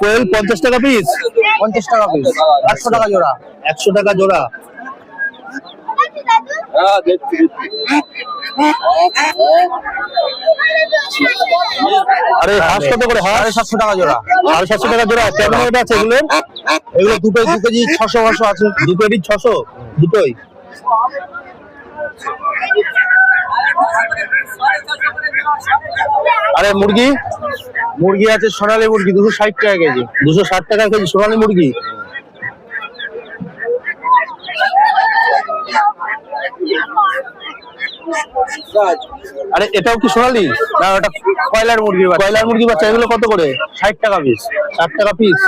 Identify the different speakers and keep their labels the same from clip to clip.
Speaker 1: কোয়েল পঞ্চাশ টাকা পিস
Speaker 2: পঞ্চাশ টাকা পিস একশো টাকা জোড়া।
Speaker 1: একশো টাকা জোড়া। আরে হাঁস কত করে হাঁস?
Speaker 2: সাতশো টাকা জোড়া।
Speaker 1: সাড়ে সাতশো টাকা জোড়া। কেমন ওটা আছে এগুলো?
Speaker 2: এগুলো দুটোই দু কেজি ছশো ছশো আছে।
Speaker 1: ছশো? দুটোই? আরে, মুরগি?
Speaker 2: মুরগি আছে সোনালী মুরগি, দুশো ষাট টাকা কেজি।
Speaker 1: দুশো ষাট টাকা কেজি সোনালী মুরগি? আরে, এটাও কি সোনালী?
Speaker 2: না, ওটা কয়লার মুরগি বাচ্চা।
Speaker 1: কয়লার মুরগি বাচ্চা, এগুলো কত করে?
Speaker 2: ষাট টাকা পিস
Speaker 1: ষাট টাকা পিস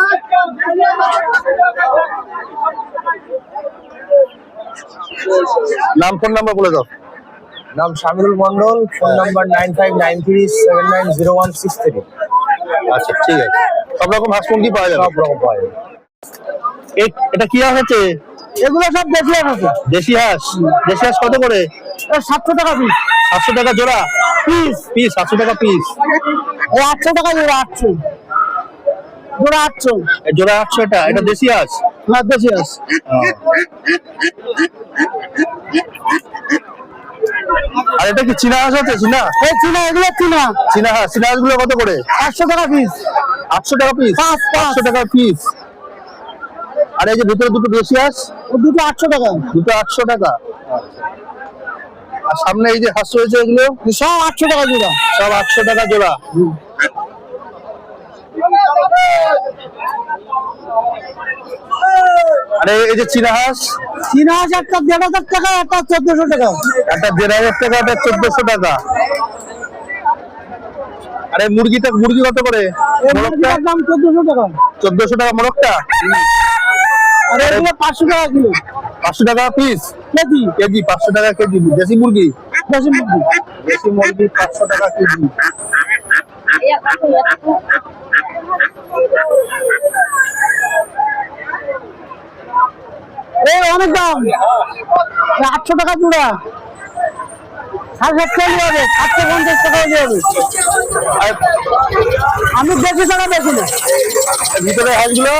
Speaker 1: নাম, ফোন নাম্বার বলে দাও।
Speaker 2: নাম Shamirul Mondal phone number nine five nine three seven nine zero one six three.
Speaker 1: আচ্ছা ঠিক আছে। সব রকম হাঁস মুরগি পাওয়া যাবে?
Speaker 2: সব রকম পাওয়া যাবে।
Speaker 1: এটা কি হাঁস আছে?
Speaker 2: এগুলো সব দেশি হাঁস আছে।
Speaker 1: দেশি হাঁস? দেশি হাঁস কত করে?
Speaker 2: সাতশো টাকা পিস
Speaker 1: সাতশো টাকা জোড়া? পিস পিস সাতশো টাকা পিস
Speaker 2: আটশো টাকা জোড়া আটশো। জোড়া আটশো।
Speaker 1: জোড়া আটশো এটা? এটা দেশি হাঁস?
Speaker 2: না দেশি আছে
Speaker 1: আর এটা কি চীনা হাঁস আছে? চীনা?
Speaker 2: এই চীনা এগুলো চীনা।
Speaker 1: চীনা হাঁস। চীনা হাঁসগুলো কত করে?
Speaker 2: আটশো টাকা পিস
Speaker 1: আটশো টাকা পিস
Speaker 2: পাঁচ, পাঁচ।
Speaker 1: আটশো টাকা পিস আর এই যে ভিতরে দুটো দেশি হাঁস?
Speaker 2: দুটো আটশো টাকা।
Speaker 1: দুটো আটশো টাকা। আর সামনে এই যে হাঁস রয়েছে এগুলো?
Speaker 2: সব আটশো টাকা জোড়া।
Speaker 1: সব আটশো টাকা জোড়া। আরে এই যে চীনা হাঁস?
Speaker 2: চীনা আছে একটা দেড় হাজার টাকা একটা চোদ্দশো টাকা।
Speaker 1: একটা দেড় হাজার টাকা একটা চোদ্দশো টাকা। আরে মুরগিটা মুরগি কত করে?
Speaker 2: দাম চোদ্দশো টাকা।
Speaker 1: চোদ্দশো টাকা মোরগটা?
Speaker 2: আর এগুলো পাঁচশো টাকা কিলো।
Speaker 1: পাঁচশো টাকা পিস
Speaker 2: কেজি।
Speaker 1: কেজি পাঁচশো টাকা কেজি। দেশি মুরগি?
Speaker 2: দেশি মুরগি।
Speaker 1: দেশি মুরগি পাঁচশো টাকা কেজি।
Speaker 2: অনেক দাম। আটশো টাকা জোড়া সাড়ে সাতশো যাবে সাতশো পঞ্চাশ টাকা যাবে
Speaker 1: আর
Speaker 2: আমি বেশি টাকা বেশি না।
Speaker 1: ভিতরে হাঁসগুলো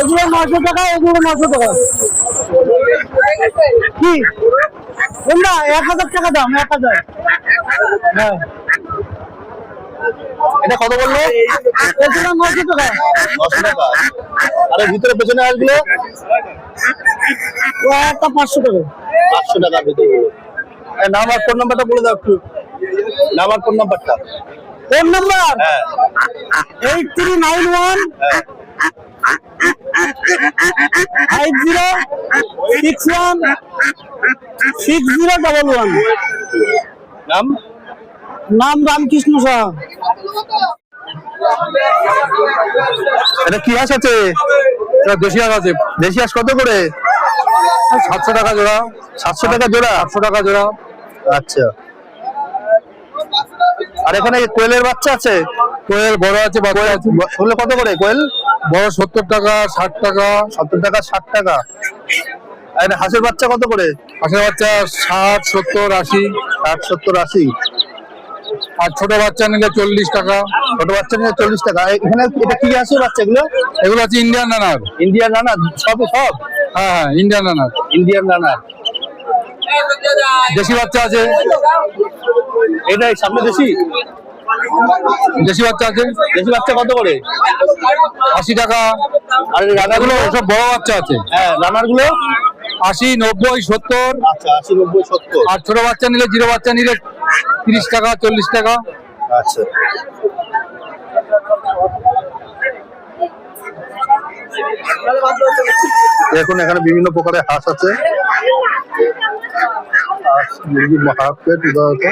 Speaker 2: এগুলো নশো টাকা এগুলো নশো টাকা। কি? কোনটা? এক হাজার টাকা দাম এক হাজার। হ্যাঁ।
Speaker 1: এটা কত বলল?
Speaker 2: এগুলো নশো টাকা।
Speaker 1: নশো টাকা। আর ভিতরে পেছনে হাঁসগুলো
Speaker 2: ও একটা পাঁচশো টাকা।
Speaker 1: পাঁচশো টাকা ভিতরে। নাম আর ফোন নাম্বারটা বলে দাও একটু। নাম আর ফোন নাম্বারটা।
Speaker 2: Phone number? Eight three nine one five zero six one six zero double one
Speaker 1: নাম?
Speaker 2: নাম রামকৃষ্ণ সাহা।
Speaker 1: এটা কি হাঁস আছে? এটা দেশি হাঁস আছে। দেশি হাঁস কত করে? সাতশো টাকা জোড়া। সাতশো টাকা জোড়া। সাতশো টাকা জোড়া। আচ্ছা। আর এখানে কোয়েলের বাচ্চা আছে? কোয়েল বড় আছে আছে। ওগুলো কত করে কোয়েল? বড় সত্তর টাকা ষাট টাকা। সত্তর টাকা ষাট টাকা। আর হাঁসের বাচ্চা কত করে? হাঁসের বাচ্চা ষাট সত্তর আশি। ষাট সত্তর আশি। আর ছোট বাচ্চা নিলে চল্লিশ টাকা। ছোট বাচ্চা নিলে চল্লিশ টাকা। এখানে এটা কি আছে বাচ্চাগুলো?
Speaker 3: এগুলো হচ্ছে ইন্ডিয়ান রানার
Speaker 1: ইন্ডিয়ান রানা সব সব?
Speaker 3: হ্যাঁ হ্যাঁ ইন্ডিয়ান রানার
Speaker 1: ইন্ডিয়ান রানা
Speaker 3: দেশি বাচ্চা আছে।
Speaker 1: এটাই সামনে দেশি?
Speaker 3: দেশি বাচ্চা আছে।
Speaker 1: দেশি বাচ্চা কত করে?
Speaker 3: আশি টাকা।
Speaker 1: আর রানাগুলো
Speaker 3: সব বড় বাচ্চা আছে।
Speaker 1: হ্যাঁ রানারগুলো?
Speaker 3: আশি নব্বই সত্তর।
Speaker 1: আচ্ছা আশি নব্বই সত্তর।
Speaker 3: আর ছোট বাচ্চা নিলে জিরো বাচ্চা নিলে তিরিশ টাকা চল্লিশ টাকা।
Speaker 1: আচ্ছা। দেখুন এখানে বিভিন্ন প্রকারের হাঁস আছে। মুরগি হাফ প্লেট উদাহরণত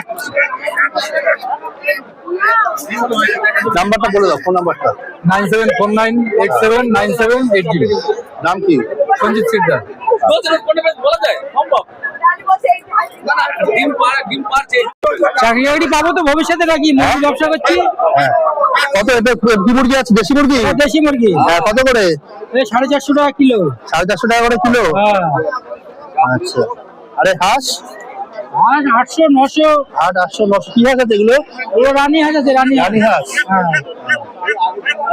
Speaker 1: নাম্বারটা বলে দাও ফোন নাম্বারটা।
Speaker 3: Nine seven four nine eight seven nine seven eight zero.
Speaker 1: নাম কি?
Speaker 3: সঞ্জিত সিকদার।
Speaker 2: চাকরি বাকরি পাবো তো ভবিষ্যতে নাকি মুরগি ব্যবসা করছি?
Speaker 1: হ্যাঁ। কত এটা কি মুরগি আছে? দেশি মুরগি?
Speaker 2: দেশি মুরগি।
Speaker 1: হ্যাঁ কত করে?
Speaker 2: সাড়ে চারশো টাকা কিলো।
Speaker 1: সাড়ে চারশো টাকা করে কিলো?
Speaker 2: হ্যাঁ।
Speaker 1: আচ্ছা। আরে হাঁস?
Speaker 4: আজ আটশো নশো।
Speaker 1: আট আটশো নশো। কি হাঁস আছে এগুলো?
Speaker 4: ও রানী হাঁস আছে রানী। হাঁস
Speaker 1: রানী হাঁস।
Speaker 4: হ্যাঁ।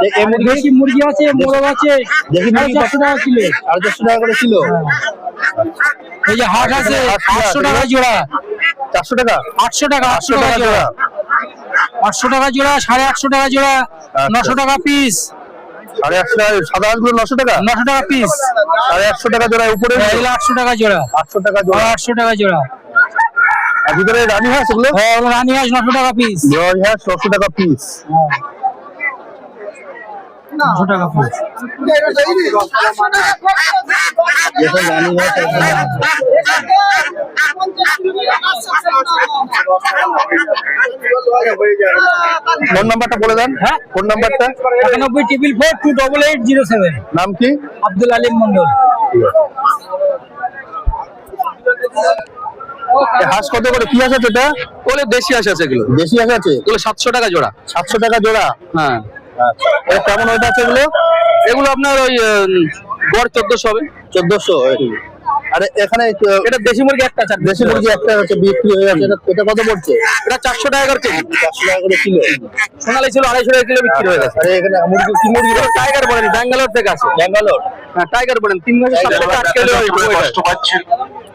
Speaker 1: এই মুরগি?
Speaker 4: দেশি মুরগি আছে মোরগ আছে।
Speaker 1: দেশি মুরগি
Speaker 4: চারশো টাকা কিলো।
Speaker 1: সাড়ে চারশো টাকা করে কিলো?
Speaker 4: এই যে আছে আটশো টাকা জোড়া।
Speaker 1: চারশো টাকা?
Speaker 4: আটশো টাকা
Speaker 1: আটশো টাকা জোড়া।
Speaker 4: আটশো টাকা জোড়া সাড়ে আটশো টাকা জোড়া।
Speaker 1: আচ্ছা।
Speaker 4: নশো টাকা পিস
Speaker 1: সাড়ে আটশো টাকা সাদা হাঁসগুলো নশো টাকা?
Speaker 4: নশো টাকা পিস
Speaker 1: সাড়ে আটশো টাকা জোড়া উপরে
Speaker 4: আটশো টাকা জোড়া।
Speaker 1: আটশো টাকা জোড়া।
Speaker 4: আটশো টাকা জোড়া।
Speaker 1: আর ভিতরে রানী হাঁস
Speaker 4: হ্যাঁ ওগুলো রানী হাঁস নশো টাকা পিস
Speaker 1: রানী হাঁস নশো টাকা পিস
Speaker 4: নশো টাকা পিস
Speaker 1: যেটা রানী হাঁস ফোন নাম্বারটা বলে দেন।
Speaker 4: হ্যাঁ?
Speaker 1: ফোন নাম্বারটা?
Speaker 4: একানব্বই triple four two double eight zero seven
Speaker 1: নাম কি?
Speaker 4: আব্দুল আলিম মন্ডল
Speaker 1: হাঁস কত করে? কি হাঁস আছে এটা?
Speaker 2: ওগুলো দেশি হাঁস আছে এগুলো।
Speaker 1: দেশি হাঁস আছে?
Speaker 2: এগুলো সাতশো টাকা জোড়া।
Speaker 1: সাতশো টাকা জোড়া?
Speaker 2: হ্যাঁ।
Speaker 1: আচ্ছা। কেমন ওইটা আছে এগুলো?
Speaker 2: এগুলো আপনার ওই গড় চোদ্দশো হবে।
Speaker 1: চোদ্দশো আরে এখানে
Speaker 2: এটা দেশি মুরগি একটা চার
Speaker 1: দেশি মুরগি একটা হচ্ছে বিক্রি হয়ে যাচ্ছে এটা- কত পড়ছে?
Speaker 2: এটা চারশো টাকা করে কেজি।
Speaker 1: চারশো টাকা করে কিলো।
Speaker 2: সোনালি ছিল আড়াইশো টাকা কিলো বিক্রি হয়ে গেছে।
Speaker 1: আরে এখানে মুরগি কি মুরগি?
Speaker 2: টাইগার বলেন ব্যাঙ্গালোর থেকে আসে।
Speaker 1: ব্যাঙ্গালোর।
Speaker 2: হ্যাঁ টাইগার বলেন। তিন মাসে কিলো ওইটা।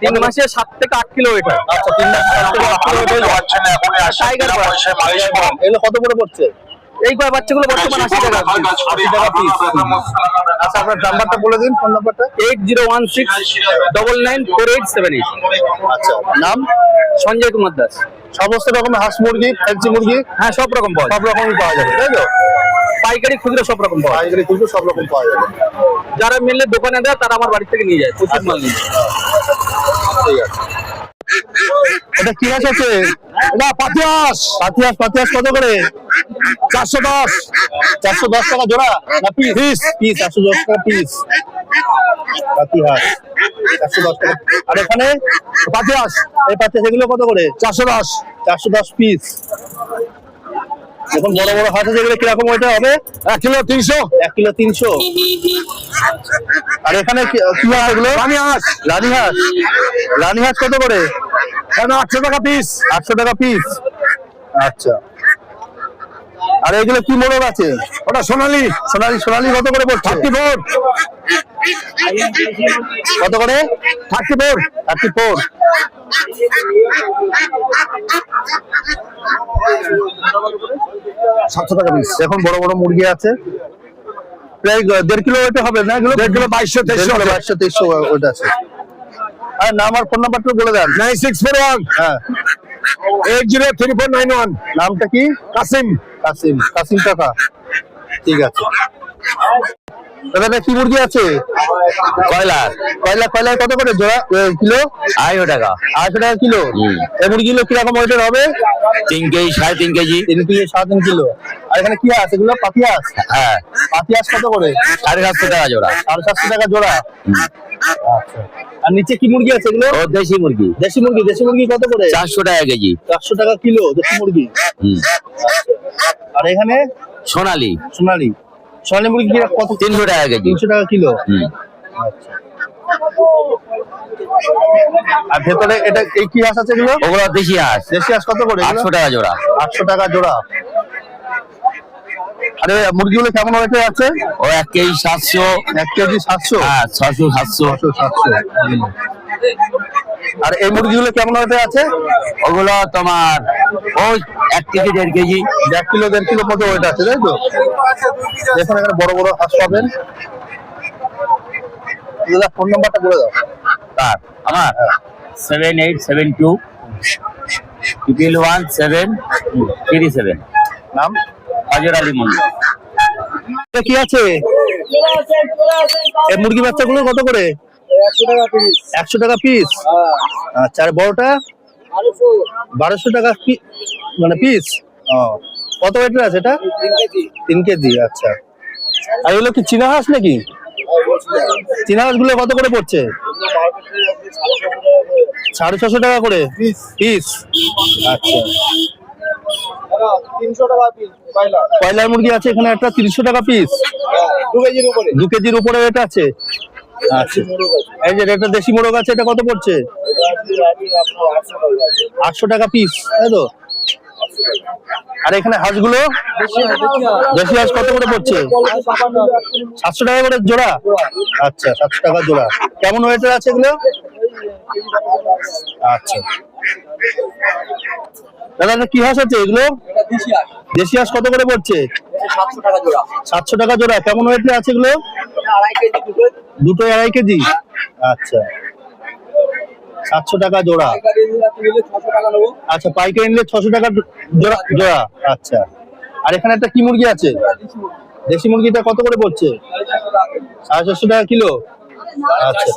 Speaker 2: তিন মাসে সাত থেকে আট কিলো এটা।
Speaker 1: আচ্ছা তিন লাখ টাকা থেকে আট কিলো ওটাই যাচ্ছে।
Speaker 2: টাইগার
Speaker 1: এগুলো কত করে পড়ছে?
Speaker 2: এই কয় বাচ্চাগুলো বর্তমান আশি টাকা
Speaker 1: আশি টাকা পিস আচ্ছা আপনার নাম্বারটা বলে দিন ফোন নাম্বারটা
Speaker 2: eight zero one six double nine four eight seven eight.
Speaker 1: আচ্ছা নাম?
Speaker 2: সঞ্জয় কুমার দাস।
Speaker 1: সমস্ত রকমের হাঁস মুরগি ফ্যান্সি মুরগি?
Speaker 2: হ্যাঁ সব রকম পাওয়া
Speaker 1: সব রকমই পাওয়া যাবে তাই তো?
Speaker 2: পাইকারি খুচরো সব রকম পাওয়া
Speaker 1: পাইকারি খুচরো সব রকম পাওয়া যাবে।
Speaker 2: যারা মিললে দোকানে দেয় তারা আমার বাড়ি থেকে নিয়ে যায় প্রচুর মাল নিয়ে
Speaker 1: ঠিক আছে। এটা কি হাঁস আছে? এটা পাতি হাঁস পাতি হাঁস পাতি হাঁস কত করে? চারশো দশ। চারশো দশ টাকা জোড়া না পিস পিস পিস চারশো দশ টাকা পিস পাতি হাঁস চারশো দশ টাকা। আর এখানে পাতি হাঁস এই পাতি হাঁস এগুলো কত করে? চারশো দশ। চারশো দশ পিস এখন বড় বড় হাঁস আছে এগুলো কীরকম ওইটা হবে? এক কিলো তিনশো। এক কিলো তিনশো। আর এখানে কি হাঁস এগুলো? রানী হাঁস রানী হাঁস রানী হাঁস কত করে? আটশো টাকা পিস আটশো টাকা পিস আচ্ছা। আর এগুলো কি মোড়ক আছে? ওটা সোনালি। সোনালি সোনালি কত করে পড়ছে? Thirty four. কত করে? Thirty four. Thirty four. সাতশো টাকা পিস এখন বড় বড় মুরগি আছে। প্রায় দেড় কিলো ওইটা হবে না? দেড় কিলো বাইশশো তেইশশো বাইশশো তেইশশো ওইটা আছে। আর নাম আর ফোন নাম্বারটা বলে দেন। Nine six four one. হ্যাঁ। Eight zero three four nine one. নামটা কি? কাসিম। কাসিম। কাসিম টাকা ঠিক আছে। দাদা কি মুরগি আছে? কয়লার? কয়লা কয়লা কত করে জোড়া কিলো?
Speaker 5: আড়াইশো টাকা।
Speaker 1: আড়াইশো টাকা কিলো? এই মুরগিগুলো কীরকম ওয়েটের হবে?
Speaker 5: তিন কেজি সাড়ে তিন কেজি।
Speaker 1: তিন কিলো সাড়ে তিন কিলো। আর এখানে কি আছে এগুলো? পাতি হাঁস
Speaker 5: হ্যাঁ।
Speaker 1: পাতি হাঁস কত করে?
Speaker 5: সাড়ে সাতশো টাকা জোড়া।
Speaker 1: সাড়ে সাতশো টাকা জোড়া। আচ্ছা। আর নিচে কি মুরগি আছে এগুলো?
Speaker 5: ও দেশি মুরগি।
Speaker 1: দেশি মুরগি দেশি মুরগি কত করে?
Speaker 5: চারশো টাকা কেজি।
Speaker 1: চারশো টাকা কিলো দেশি মুরগি। আর এখানে?
Speaker 5: সোনালি।
Speaker 1: সোনালি। সোনালি মুরগি কত?
Speaker 5: তিনশো টাকা কেজি।
Speaker 1: তিনশো টাকা কিলো?
Speaker 5: হুম।
Speaker 1: আর ভেতরে এটা এই কি হাঁস আছে এগুলো?
Speaker 5: ওগুলো দেশি হাঁস।
Speaker 1: দেশি হাঁস কত করে
Speaker 5: আটশো টাকা জোড়া।
Speaker 1: আটশো টাকা জোড়া। আরে মুরগিগুলো কেমন ওয়েটে আছে
Speaker 5: ও এক কেজি সাতশো।
Speaker 1: এক কেজি সাতশো?
Speaker 5: হ্যাঁ ছশো সাতশো।
Speaker 1: সাতশো। আর এই মুরগিগুলো কেমন ওয়েটে আছে
Speaker 5: ওগুলো তোমার ওই এক কেজি দেড় কেজি
Speaker 1: এক কিলো দেড় কিলো মতো ওয়েট আছে তাই তো? দেখুন এখানে বড় বড় হাঁস পাবেন। দাদা ফোন নাম্বারটা বলে দাও।
Speaker 5: তার আমার seven eight seven two triple one seven three seven
Speaker 1: নাম?
Speaker 5: হাজার আলী
Speaker 1: কি আছে? মুরগি বাচ্চাগুলো কত করে? একশো টাকা পিস আচ্ছা আর বড়টা? বারোশো টাকা মানে পিস কত ওয়েটের আছে এটা? তিন কেজি আচ্ছা। আর এগুলো কি চীনা হাঁস নাকি? চীনা হাঁসগুলো কত করে পড়ছে? সাড়ে ছশো টাকা করে? পিস আচ্ছা। কয়লার মুরগি আছে এখানে? একটা তিনশো টাকা পিস দু কেজির উপরে এটা আছে? আচ্ছা। এই যে এটা দেশি মোরগ আছে, এটা কত পড়ছে? আটশো টাকা পিস তাই তো? আর এখানে হাঁসগুলো? দেশি হাঁস কত করে পড়ছে? সাতশো টাকা করে জোড়া? আচ্ছা সাতশো টাকা জোড়া। কেমন ওয়েটের আছে এগুলো? আচ্ছা। দাদা কি হাঁস আছে এগুলো? দেশি হাঁস। কত করে পড়ছে?
Speaker 2: সাতশো টাকা জোড়া।
Speaker 1: কেমন ওয়েটের আছে এগুলো?
Speaker 2: দুটো।
Speaker 1: দুটো আড়াই কেজি? আচ্ছা। সাতশো টাকা জোড়া। আচ্ছা পাইকারি নিলে ছশো টাকা জোড়া জোড়া। আচ্ছা। আর এখানে একটা কি মুরগি আছে? দেশি মুরগিটা কত করে পড়ছে? সাড়ে চারশো টাকা কিলো? আচ্ছা।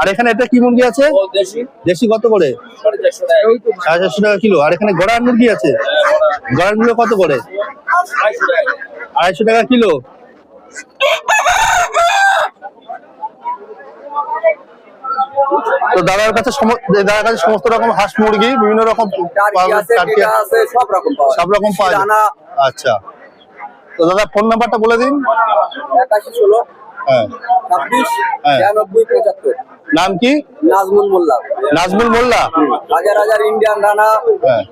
Speaker 1: আর এখানে একটা কি মুরগি আছে? দেশি। কত করে? সাড়ে চারশো টাকা। কিলো। আর এখানে গড়ার মুরগি আছে? গড়ার। গুলো কত করে? আড়াইশো টাকা কিলো। তো দাদার কাছে দাদার কাছে সমস্ত রকম হাঁস মুরগি বিভিন্ন রকম
Speaker 2: সব রকম
Speaker 1: সব রকম পাওয়া যায়।
Speaker 2: দানা।
Speaker 1: আচ্ছা। তো দাদা ফোন নাম্বারটা বলে দিন।
Speaker 2: একাশি ষোলো
Speaker 1: হ্যাঁ। হ্যাঁ। নাম কি?
Speaker 2: নাজমুল মোল্লা।
Speaker 1: নাজমুল মোল্লা?
Speaker 2: হাজার হাজার ইন্ডিয়ান
Speaker 1: হ্যাঁ।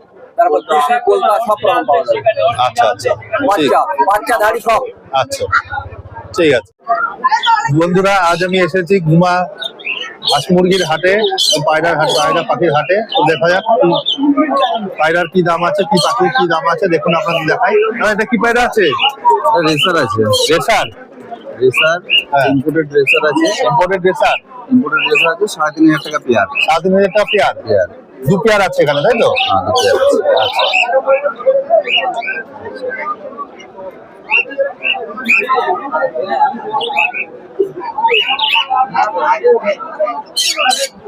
Speaker 2: তারপর দেশি কলকা সব রকম পাওয়া যায়
Speaker 1: আচ্ছা আচ্ছা। ঠিক।
Speaker 2: বাচ্চা বাচ্চা ধাড়ি সব।
Speaker 1: আচ্ছা। ঠিক আছে। বন্ধুরা আজ আমি এসেছি ঘুমা হাঁস মুরগির হাটে পায়রার হাট পায়রা পাখির হাটে। তো দেখা যাক কি পায়রার কি দাম আছে কি পাখির কি দাম আছে দেখুন আপনাদের দেখাই। এটা কি পায়রা আছে?
Speaker 6: রেসার আছে।
Speaker 1: রেসার?
Speaker 6: রেসার
Speaker 1: হ্যাঁ।
Speaker 6: ইম্পোর্টেড রেসার আছে।
Speaker 1: Imported racer?
Speaker 6: ইম্পোর্টেড রেসার আছে সাড়ে তিন হাজার টাকা পেয়ার।
Speaker 1: সাত তিন হাজার টাকা পেয়ার?
Speaker 6: পেয়ার।
Speaker 1: দু পেয়ার আছে এখানে তাই তো?
Speaker 6: হ্যাঁ আছে।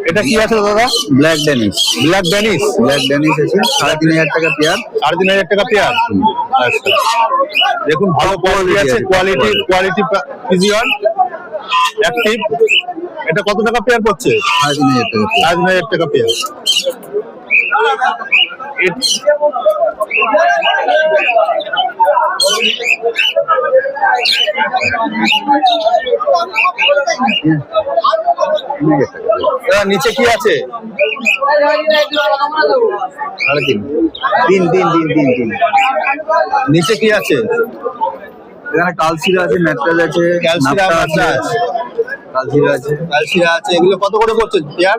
Speaker 1: এটা কি আছে দাদা?
Speaker 6: Black Danish
Speaker 1: black Danish
Speaker 6: black Danish আছে সাড়ে তিন হাজার টাকা পেয়ার।
Speaker 1: সাড়ে তিন হাজার টাকা পেয়ার? আচ্ছা। দেখুন ভালো কোয়ালিটি আছে কোয়ালিটি কোয়ালিটি পিজিয়ন অ্যাক্টিভ এটা কত টাকা পেয়ার পড়ছে?
Speaker 6: সাড়ে তিন হাজার টাকা
Speaker 1: সাড়ে তিন হাজার টাকা পেয়ার। নিচে কি আছে?
Speaker 6: সাড়ে তিন তিন তিন তিন তিন তিন
Speaker 1: নিচে কি আছে?
Speaker 6: এখানে কালসিরা আছে ম্যাট্রাল আছে
Speaker 1: ক্যালসিরাম
Speaker 6: নাপটা
Speaker 1: আছে।
Speaker 6: আছে। আছে।
Speaker 1: এগুলো কত করে পেয়ার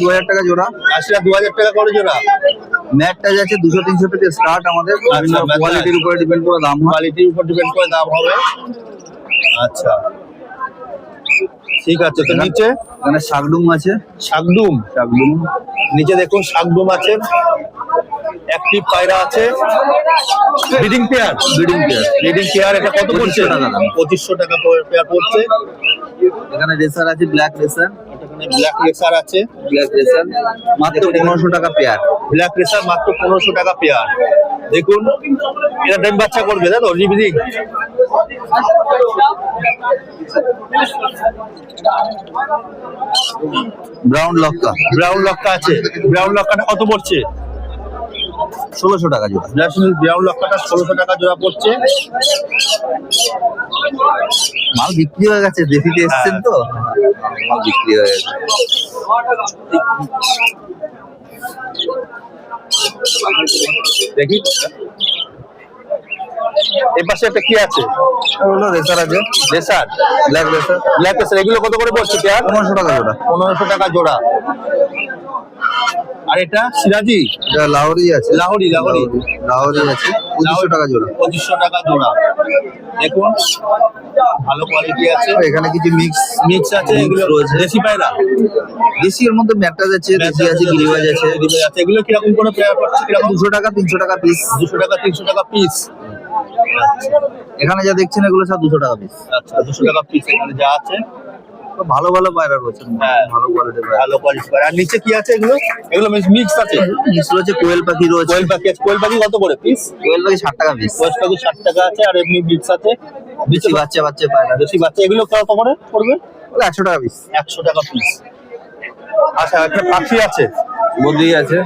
Speaker 6: দু হাজার টাকা জোড়া।
Speaker 1: ক্যালসিরা দু হাজার টাকা করে জোড়া।
Speaker 6: দুশো তিনশো থেকে স্টার্ট আমাদের। বিভিন্ন
Speaker 1: আচ্ছা,
Speaker 6: কোয়ালিটির উপরে ডিপেন্ড করে দাম
Speaker 1: কোয়ালিটির উপর ডিপেন্ড করে দাম হবে। আচ্ছা। ঠিক আছে তো নিচে?
Speaker 6: এখানে শাকডুম আছে।
Speaker 1: শাকডুম?
Speaker 6: শাকডুম।
Speaker 1: নিচে দেখুন শাকডুম আছে। অ্যাক্টিভ পায়রা আছে। Breeding pair
Speaker 6: breeding pair
Speaker 1: breeding pair এটা কত পড়ছে?
Speaker 6: 2500 টাকা দাম।
Speaker 1: পঁচিশশো টাকা পেয়ার পড়ছে।
Speaker 6: এখানে রেসার আছে ব্ল্যাক রেসার
Speaker 1: এখানে ব্ল্যাক রেসার আছে।
Speaker 6: ব্ল্যাক রেসার মাত্র পনেরোশো টাকা পেয়ার
Speaker 1: ব্ল্যাক রেসার মাত্র পনেরোশো টাকা পেয়ার দেখুন এটা বাচ্চা করবে তাই তো
Speaker 6: ব্রাউন লক্কা।
Speaker 1: ব্রাউন লক্কা আছে। ব্রাউন লক্কাটা কত পড়ছে?
Speaker 6: ষোলোশো টাকা জোড়া।
Speaker 1: ব্রাউন লক্কাটা ষোলোশো টাকা জোড়া পড়ছে।
Speaker 6: মাল বিক্রি হয়ে গেছে দেখিতে এসছেন তো? মাল বিক্রি হয়ে গেছে।
Speaker 1: দেখি। এর পাশে একটা কি আছে?
Speaker 6: ওগুলো রেসার আছে।
Speaker 1: Racer?
Speaker 6: Black racer.
Speaker 1: Black racer. এগুলো কত করে পড়ছে
Speaker 6: পনেরোশো টাকা জোড়া।
Speaker 1: পনেরোশো টাকা জোড়া। আর এটা সিরাজি?
Speaker 6: এটা লাহোরি আছে।
Speaker 1: লাহোরি লাহোরি।
Speaker 6: লাহোরি আছে। পঁচিশশো টাকা জোড়া।
Speaker 1: পঁচিশশো টাকা জোড়া। দেখুন ভালো কোয়ালিটি আছে।
Speaker 6: এখানে কিছু মিক্স
Speaker 1: মিক্স আছে এগুলো
Speaker 6: রয়েছে।
Speaker 1: দেশি পায়রা।
Speaker 6: দেশি এর মধ্যে ম্যাট্রাস আছে দেশি আছে গিরিবাজ আছে।
Speaker 1: গিরিবাজ আছে। এগুলো কীরকম করে পেয়ার পড়ছে কীরকম?
Speaker 6: দুশো টাকা তিনশো টাকা পিস
Speaker 1: দুশো টাকা তিনশো টাকা পিস
Speaker 6: এখানে যা দেখছেন এগুলো সব দুশো টাকা পিস
Speaker 1: আচ্ছা দুশো টাকা পিস এখানে যা আছে।
Speaker 6: ভালো ভালো পায়রা রয়েছে
Speaker 1: হ্যাঁ।
Speaker 6: ভালো কোয়ালিটির
Speaker 1: ভালো কোয়ালিটি আর নিচে কি আছে এগুলো? এগুলো মিক্স আছে।
Speaker 6: মিক্স রয়েছে কোয়েল পাখি রয়েছে।
Speaker 1: কোয়েল পাখি আছে। কোয়েল পাখি কত করে পিস
Speaker 6: কোয়েল পাখি ষাট টাকা পিস
Speaker 1: কোয়েল পাখি ষাট টাকা আছে আর এমনি মিক্স আছে।
Speaker 6: বেশি বাচ্চা বাচ্চা পায়রা।
Speaker 1: বেশি বাচ্চা। এগুলো কত করে পড়বে?
Speaker 6: একশো টাকা পিস
Speaker 1: একশো টাকা পিস আচ্ছা একটা পাখি আছে।
Speaker 6: বদ্রি আছে।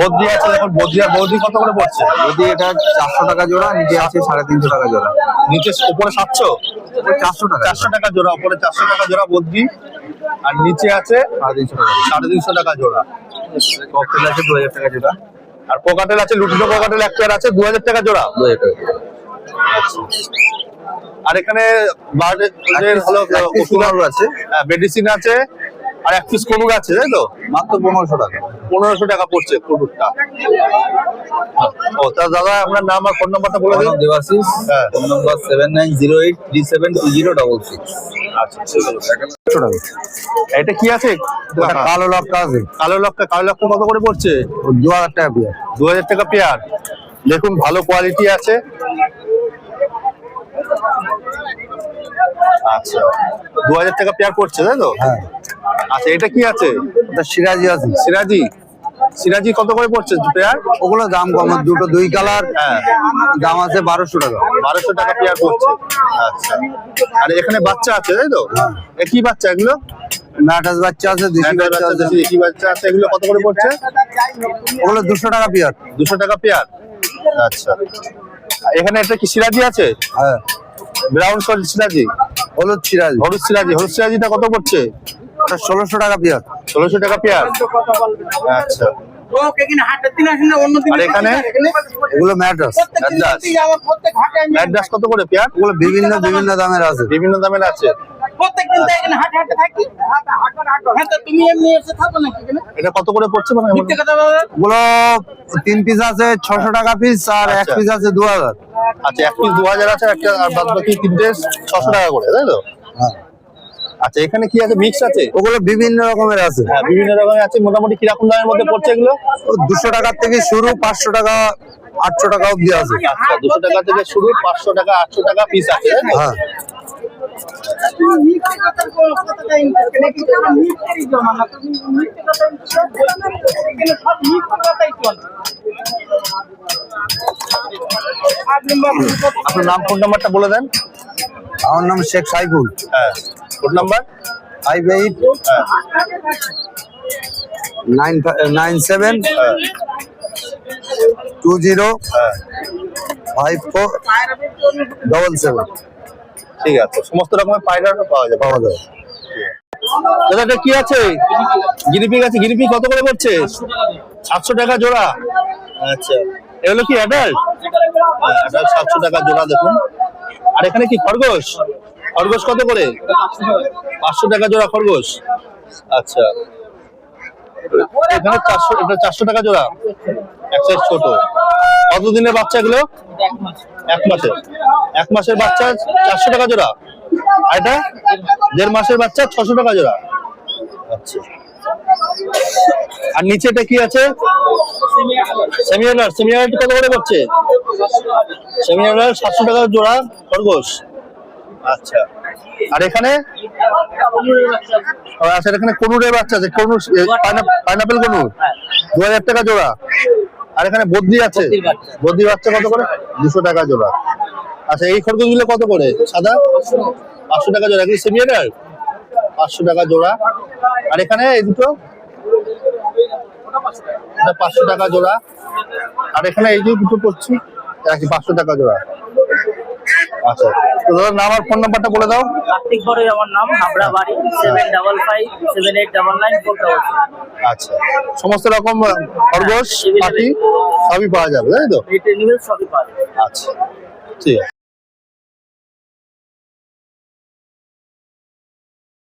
Speaker 1: বদ্রি আছে দেখুন বদ্রি আর বৌদি কত করে পড়ছে?
Speaker 6: বদ্রি এটা চারশো টাকা জোড়া নিচে আছে সাড়ে তিনশো টাকা জোড়া।
Speaker 1: নিচে উপরে সাতশো?
Speaker 6: চারশো টাকা
Speaker 1: চারশো টাকা জোড়া উপরে চারশো টাকা জোড়া বদ্রি আর নিচে আছে
Speaker 6: সাড়ে তিনশো টাকা
Speaker 1: সাড়ে তিনশো টাকা জোড়া।
Speaker 6: ককটেল আছে দু হাজার টাকা জোড়া।
Speaker 1: আর পোকাটেল আছে লুটিনো পোকাটেল এক পেয়ার আছে দু হাজার টাকা জোড়া।
Speaker 6: দু হাজার টাকা
Speaker 1: আর এখানে বার্ডের হলো ওষুধ
Speaker 6: আছে?
Speaker 1: মেডিসিন আছে। আর এক পিস কনুর আছে তাই তো?
Speaker 6: মাত্র পনেরোশো টাকা।
Speaker 1: পনেরোশো টাকা পড়ছে ও তা দাদা আপনার নাম আর ফোন নাম্বারটা বলে দিন।
Speaker 6: দেবাশিস
Speaker 1: হ্যাঁ।
Speaker 6: Phone number seven nine zero eight three seven two zero double six
Speaker 1: এটা কি আছে?
Speaker 6: কালো লবটা আছে।
Speaker 1: কালো কালো কত করে পড়ছে?
Speaker 6: দু হাজার টাকা পিয়ার।
Speaker 1: দু হাজার টাকা পেয়ার। দেখুন ভালো কোয়ালিটি আছে। আচ্ছা। দু হাজার টাকা পেয়ার পড়ছে তাই তো?
Speaker 6: হ্যাঁ।
Speaker 1: আচ্ছা এটা কি আছে?
Speaker 6: এটা সিরাজি আছে।
Speaker 1: সিরাজি? সিরাজি কত করে পড়ছে পেয়ার
Speaker 6: ওগুলো দাম কম দুটো দুই কালার
Speaker 1: হ্যাঁ।
Speaker 6: দাম আছে বারোশো টাকা।
Speaker 1: বারোশো টাকা পেয়ার পড়ছে আচ্ছা। আর এখানে বাচ্চা আছে তাই তো? এ কি বাচ্চা এগুলো?
Speaker 6: ম্যাটাস বাচ্চা আছে দেশি বাচ্চা আছে।
Speaker 1: দেশি বাচ্চা আছে এগুলো কত করে পড়ছে?
Speaker 6: ওগুলো দুশো টাকা পিয়ার
Speaker 1: দুশো টাকা পেয়ার আচ্ছা। আর এখানে এটা কি সিরাজি আছে?
Speaker 6: হ্যাঁ।
Speaker 1: ব্রাউন সল সিরাজি?
Speaker 6: হলুদ সিরাজি।
Speaker 1: হলুদ সিরাজি হলুদ সিরাজিটা কত পড়ছে?
Speaker 6: ওটা ষোলোশো টাকা পেয়ার
Speaker 1: ষোলোশো টাকা পেয়ার আচ্ছা।
Speaker 6: বিভিন্ন বিভিন্ন দামের আছে।
Speaker 1: বিভিন্ন দামের আছে।
Speaker 4: প্রত্যেকদিন তো এখানে হাটে হাটে থাকি। হ্যাঁ তো তুমি এমনি এসে থাকো নাকি এখানে?
Speaker 1: এটা কত করে পড়ছে মানে?
Speaker 4: মিথ্যে কথা বলো।
Speaker 6: ওগুলো তিন পিস আছে ছশো টাকা পিস আর এক
Speaker 1: আচ্ছা।
Speaker 6: পিস আছে দু হাজার।
Speaker 1: আচ্ছা এক পিস দু হাজার আছে একটা আর বাদ বাকি তিনটে ছশো টাকা করে তাই তো?
Speaker 6: হ্যাঁ।
Speaker 1: আচ্ছা এখানে কি আছে? মিক্স আছে?
Speaker 6: ওগুলো বিভিন্ন রকমের আছে।
Speaker 1: হ্যাঁ বিভিন্ন রকমের আছে মোটামুটি কীরকম দামের মধ্যে পড়ছে এগুলো?
Speaker 6: দুশো টাকার থেকে শুরু পাঁচশো টাকা আটশো টাকা অব্দি আছে।
Speaker 1: আচ্ছা দুশো টাকা থেকে শুরু পাঁচশো টাকা আটশো টাকা পিস আছে?
Speaker 6: হ্যাঁ।
Speaker 1: আপনার নাম ফোন নাম্বারটা বলে দেন।
Speaker 6: আমার নাম শেখ সাইফুল।
Speaker 1: হ্যাঁ phone number
Speaker 6: five eight nine nine seven two zero five four double seven
Speaker 1: ঠিক আছে। সমস্ত রকমের পায়রা পাওয়া যাবে।
Speaker 6: পাওয়া যায়
Speaker 1: দাদা এটা কি আছে? গিরিপিক আছে গিরিপিক কত করে পড়ছে? সাতশো টাকা জোড়া। আচ্ছা। এগুলো কি অ্যাডাল্ট অ্যাডাল্ট সাতশো টাকা জোড়া দেখুন। আর এখানে কি খরগোশ? খরগোশ কত করে? পাঁচশো টাকা জোড়া খরগোশ। আচ্ছা। এখানে চারশো এটা চারশো টাকা জোড়া। এক সাইজ ছোট। কতদিনের বাচ্চা এগুলো এক মাসের। এক মাসের বাচ্চা চারশো টাকা জোড়া। আর এটা দেড় মাসের বাচ্চা ছশো টাকা জোড়া। আচ্ছা। আর নিচে এটা কি আছে? সেমিয়ানার সেমিয়ানার কত করে করছে সেমিয়ানার সাতশো টাকা জোড়া খরগোশ। আচ্ছা। আর এখানে? আচ্ছা এখানে কনুরের বাচ্চা আছে কনুর পাইনাপেল কনুর। দু হাজার টাকা জোড়া। আর এখানে বদ্রি আছে। বদ্রি বাচ্চা কত করে? দুশো টাকা জোড়া। আচ্ছা এই খরগোশগুলো কত করে? সাদা? পাঁচশো টাকা জোড়া। এগুলো সেমিয়ানার পাঁচশো টাকা জোড়া। আর এখানে এই দুটো? এটা পাঁচশো টাকা জোড়া। আর এখানে এই যে দুটো করছি পাঁচশো টাকা জোড়া? আচ্ছা তো দাদা নাম আর ফোন নাম্বারটা বলে দাও।
Speaker 2: কার্তিক বড়ই আমার নাম হাবড়া বাড়ি seven double five seven eight double nine four double
Speaker 1: আচ্ছা সমস্ত রকম খরগোশ পাখি সবই পাওয়া যাবে তাই তো?
Speaker 2: সবই পাওয়া যাবে।
Speaker 1: আচ্ছা ঠিক আছে।